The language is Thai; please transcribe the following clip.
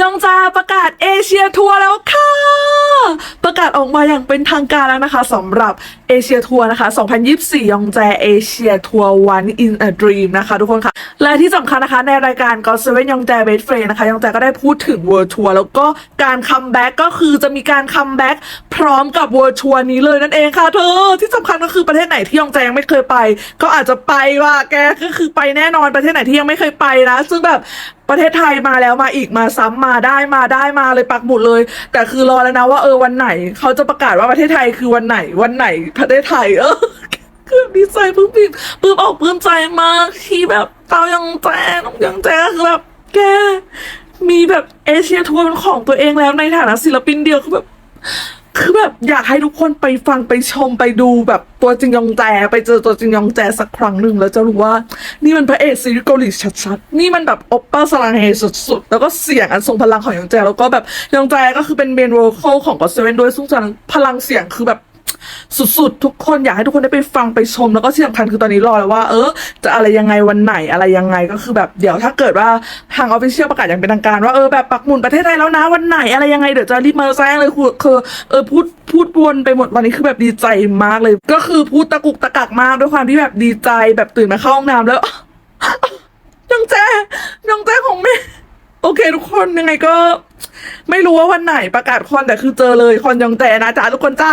ยองจาประกาศเอเชียทัวร์แล้วค่ะ ประกาศออกมาอย่างเป็นทางการแล้วนะคะสำหรับเอเชียทัวร์นะคะ 2024 ยองแจเอเชียทัวร์ One in a Dream นะคะทุกคนค่ะ และที่สำคัญนะคะในรายการ g o เซเว่นยองแจเบสเฟรนะคะ ยองแจก็ได้พูดถึงเวิร์ทัวร์แล้วก็การคัมแบ็กก็คือจะมีการคัมแบ็ก ร้อมกับ World Tour นี้เลยนั่นเองค่ะเธอที่สำคัญก็คือประเทศไหนที่ยองแจยังไม่เคยไป ก็อาจจะไปว่าแกก็คือไปแน่นอนประเทศไหนที่ยังไม่เคยไปนะ ซึ่งแบบประเทศไทยมาแล้วมาอีกมาซ้ำมาได้มาได้มาเลยปักหมุดเลย แต่คือรอแล้วนะว่าเออวันไหนเขาจะประกาศว่าประเทศไทยคือวันไหนวันไหนประเทศไทยเออคือดีใจปลื้มปิ่มปลื้มอกปลื้มใจมากที่แบบเตายังแจน้องยังแจคือแบบแกมีแบบเอเชียทัวร์เป็นของตัวเองแล้วในฐานะศิลปินเดียวคือแบบ คือแบบอยากให้ทุกคนไปฟังไปชมไปดูแบบตัวจริงยองแจไปเจอตัวจริงยองแจสักครั้งหนึ่งแล้วจะรู้ว่า นี่มันพระเอกซีรีส์เกาหลีชัดๆ นี่มันแบบโอปป้าสลังเฮสุดๆ แล้วก็เสียงอันทรงพลังของยองแจแล้วก็แบบยองแจก็คือเป็นเมนโวคอลของก็เซเว่นด้วยซึ่งพลังเสียงคือแบบ สุดๆ ทุกคนอยากให้ทุกคนได้ไปฟังไปชม แล้วก็ที่สำคัญคือตอนนี้รอแล้วว่า เออ จะอะไรยังไงวันไหนอะไรยังไงก็คือแบบเดี๋ยวถ้าเกิดว่าทางออฟฟิเชียลประกาศอย่างเป็นทางการว่าเออแบบปักหมุนประเทศไทยแล้วนะวันไหนอะไรยังไงเดี๋ยวจะรีบมาแจ้งเลยคือคือเออพูดพูดวนไปหมดวันนี้คือแบบดีใจมากเลย ก็คือพูดตะกุกตะกักมากด้วยความที่แบบดีใจแบบตื่นมาเข้าห้องน้ำแล้วน้องแจ้น้องแจ้ของแม่โอเคทุกคนยังไงก็ ไม่รู้ว่าวันไหนประกาศคอนแต่คือเจอเลยคอนยองแจนะจ๊ะทุกคนจ้า